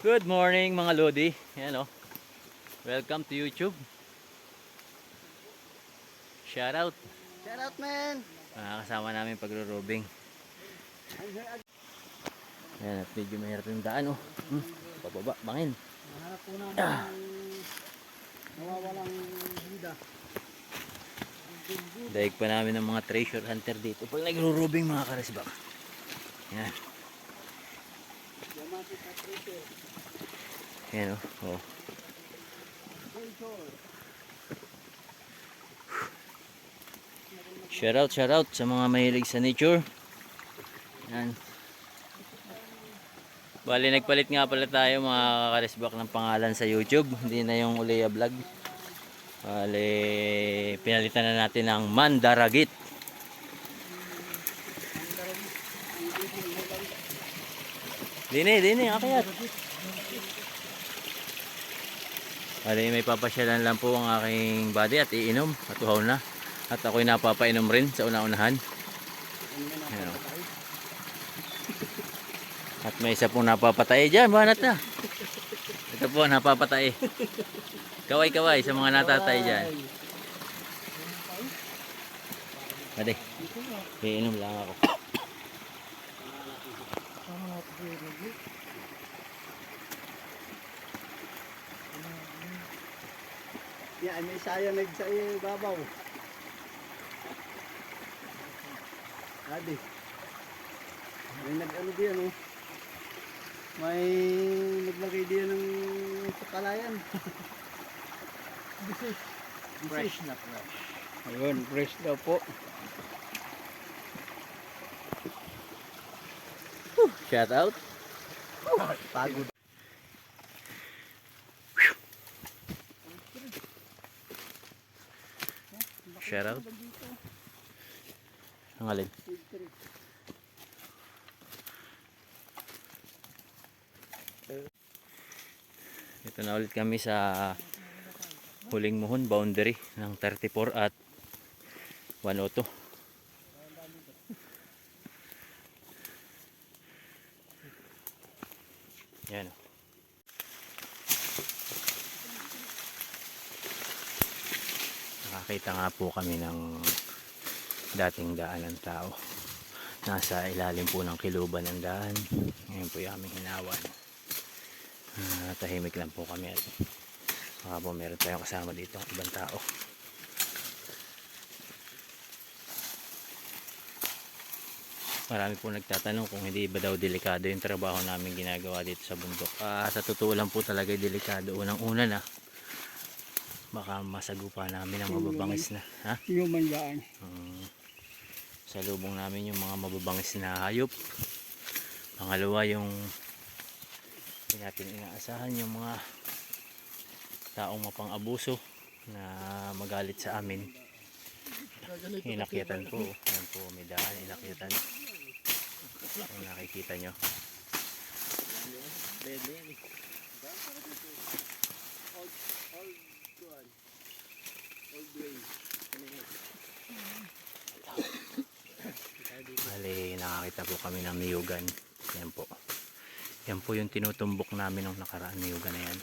Good morning mga Lodi. Ayan o. Welcome to YouTube. Shout out. Shout out, man! Mga kasama namin pagro-robing. Ayan at medyo mahirap yung daan o. Hmm. Pababa, bangin. Nahanap po namin ah. nawawalang buda. Daig pa namin ng mga treasure hunter dito. Pag nagro-robing mga karesbak. Ayan. Diamante sa treasure. Ayan o. Oh. Shout out, shout out sa mga mahilig sa nature. Yan. Bali, nagpalit nga pala tayo mga karisbak ng pangalan sa YouTube. Hindi na yung Ulea Vlog. Bali, pinalitan na natin ng Mandaragit. Dini, dini, akayat. Bali, may papasyalan lang po ang aking body at iinom at uhaw na. At ako'y napapainom rin sa una-unahan. Ayan o. At may isa pong napapatay dyan, banat na. Ito po, napapatay. Kaway-kaway sa mga natatay dyan. Ade, iinom lang ako. Yan, may sayang nag sa babaw. Adi. May nag-ano diyan, oh. May naglagay diyan ng sakalayan. Bisis. Fresh na fresh. Ayun, fresh daw po. Shout out. Pagod. Shout out. Ang alin? Ito na ulit kami sa huling muhon boundary ng 34 at 102. Yan o. Nakakita nga po kami ng dating daan ng tao. Nasa ilalim po ng kiluban ng daan. Ngayon po yung aming hinawan. Ah, tahimik lang po kami at baka po meron tayong kasama dito ang ibang tao. Marami po nagtatanong kung hindi ba daw delikado yung trabaho namin ginagawa dito sa bundok. Ah, sa totoo lang po talaga delikado. Unang-una na, baka masagupa namin ang mababangis na. Ha? Human yan. Um, sa lubong namin yung mga mababangis na hayop. Pangalawa yung hindi natin inaasahan yung mga taong mapang-abuso na magalit sa amin. Inakyatan po. Yan po, may daan, inakyatan. Kung nakikita nyo. Bali, nakakita po kami ng niyugan. Yan po. Yan po yung tinutumbok namin nung nakaraan niyugan na yan.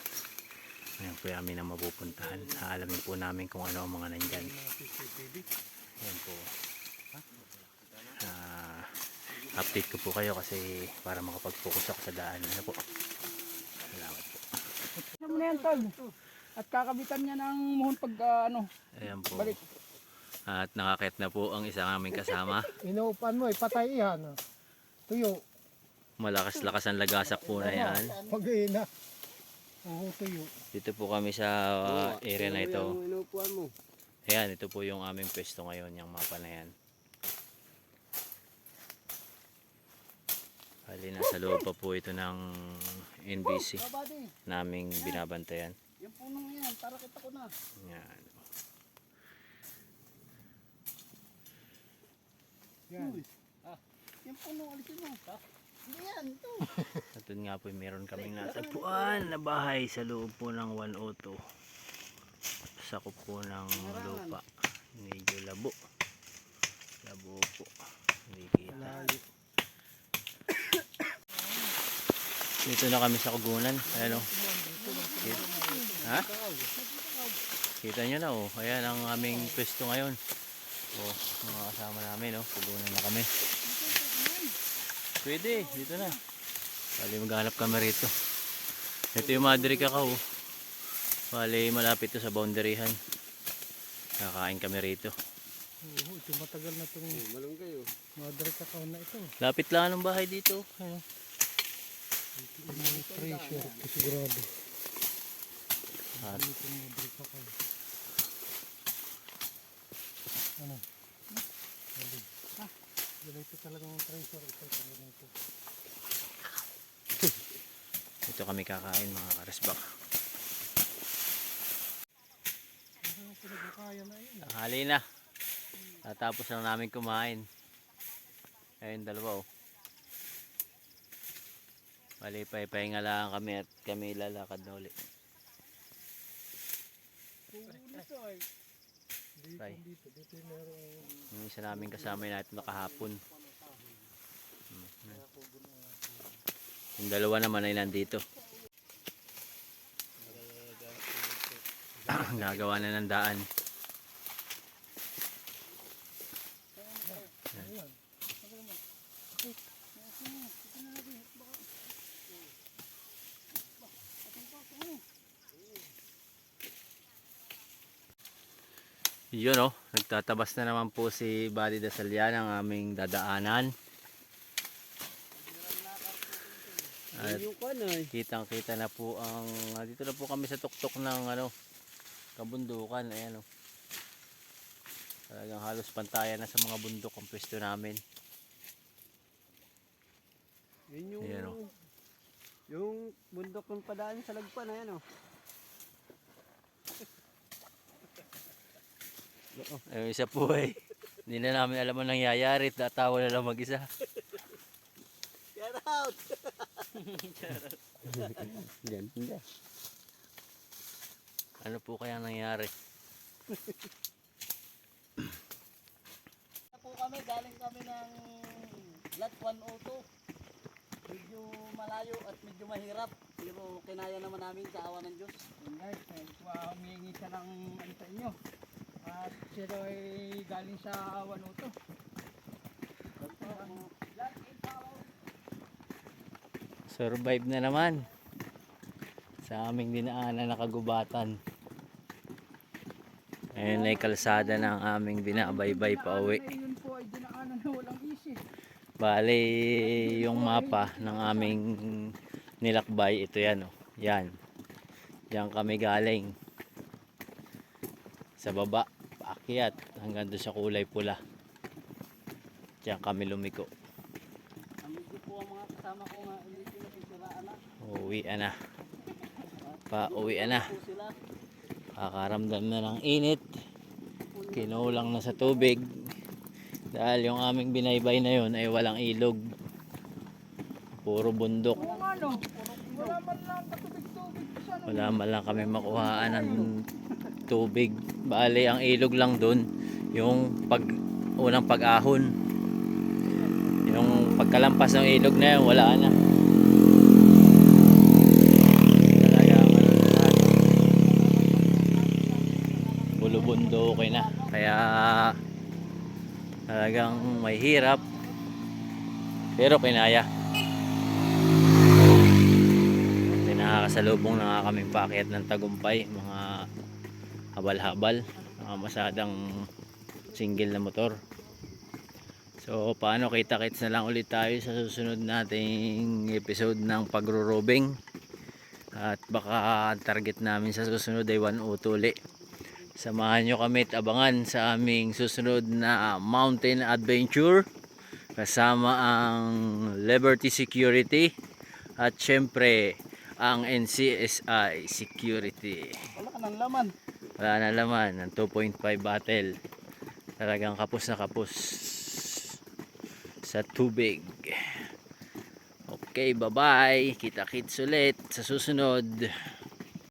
Yan po yung amin ang mapupuntahan. Aalamin po namin kung ano ang mga nandyan. Yan po. Ah, update ko po kayo kasi para makapag-focus ako sa daan. Ano po? Salamat po. Ano na yan, tol? At kakabitan niya ng muhon pag ah, ano, Ayan po. balik. At nakakit na po ang isang aming kasama. Inuupan mo, ipatay iyan. ah. Tuyo. Malakas-lakas ang lagasak po na yan. Pag-ina. Oo, tuyo. Dito po kami sa uh, area na ito. Inupuan mo. Ayan, ito po yung aming pwesto ngayon, yung mapa na yan. Bali, nasa loob pa po ito ng NBC naming binabantayan. Yung punong yan, para kita ko na. Yan. Yan. Ah, yung punong alisin mo. Ha? Hindi yan, ito. Doon nga po, meron kaming natagpuan na bahay sa loob po ng 102. Sakop po ng lupa. Medyo labo. Labo po. Hindi kita. Dito na kami sa Kugunan. Ayan o. Ha? Kita nyo na oh. Ayan ang aming pwesto ngayon. Oh, mga kasama namin oh. Kugunan na kami. Pwede, dito na. Bali maghanap kami rito. Ito yung Madre Cacao. Bali malapit to sa boundaryhan. Kakain kami rito. Oo, ito matagal na itong Malunggay oh. madre kakao na ito. Lapit lang ng bahay dito. Ito yung treasure, sigurado. At. Ano? Ah, ito talagang treasure. Ito talaga ito. ito kami kakain mga karesbak. Ano na? Tanghali na. Tatapos lang namin kumain. Ayun dalawa oh. Bali pahinga lang kami at kami lalakad na uli. Dito yung isa namin kasama natin nakahapon. Hmm. Yung dalawa naman ay nandito. Gagawa na ng daan. Yun oh, nagtatabas na naman po si Bali Dasalyan ang aming dadaanan. At ay. kitang kita na po ang dito na po kami sa tuktok ng ano kabundukan ayan oh. Talagang halos pantayan na sa mga bundok ang pwesto namin. Yun yung, Ayan, oh. yung bundok ng padaan sa lagpan, ayan oh. Ayun isa po eh. Hindi na namin alam ang nangyayari. Tatawa na lang mag-isa. Get out! Ganda. Ano po kaya nangyari? po kami, galing kami ng Lot 102. Medyo malayo at medyo mahirap. Pero kinaya naman namin sa awa ng Diyos. Guys, humihingi siya ng ano sa inyo. At siya daw ay galing sa Wanuto. Survive na naman. Sa aming dinaanan na kagubatan. Ayun ay kalsada ng aming binabaybay pa uwi. Bali, yung mapa ng aming nilakbay, ito yan oh. Yan. Diyan kami galing. Sa baba, paakyat hanggang doon sa kulay pula. Diyan kami lumiko. Amigos po ang mga kasama ko nga hindi sila sisiraan na. Uwi na. Pa uwi na. Kakaramdam na ng init. Kinulang na sa tubig. Dahil yung aming binaybay na yun ay walang ilog. Puro bundok. Ano. Wala man lang kami makuhaan ng tubig. Bali, ang ilog lang dun, yung pag, unang pag-ahon. Yung pagkalampas ng ilog na yun, wala na. Bulubundo okay na. Kaya, talagang may hirap. Pero kinaya. May nakakasalubong na nga kaming paakyat ng tagumpay, mga habal-habal, mga masadang single na motor. So, paano kita-kits na lang ulit tayo sa susunod nating episode ng pagro-robing. At baka target namin sa susunod ay 1 utuli. Samahan nyo kami at abangan sa aming susunod na mountain adventure kasama ang Liberty Security at syempre ang NCSI Security. Wala ka ng laman. Wala na laman ng 2.5 battle. Talagang kapos na kapos sa tubig. Okay, bye-bye. Kita-kits ulit sa susunod.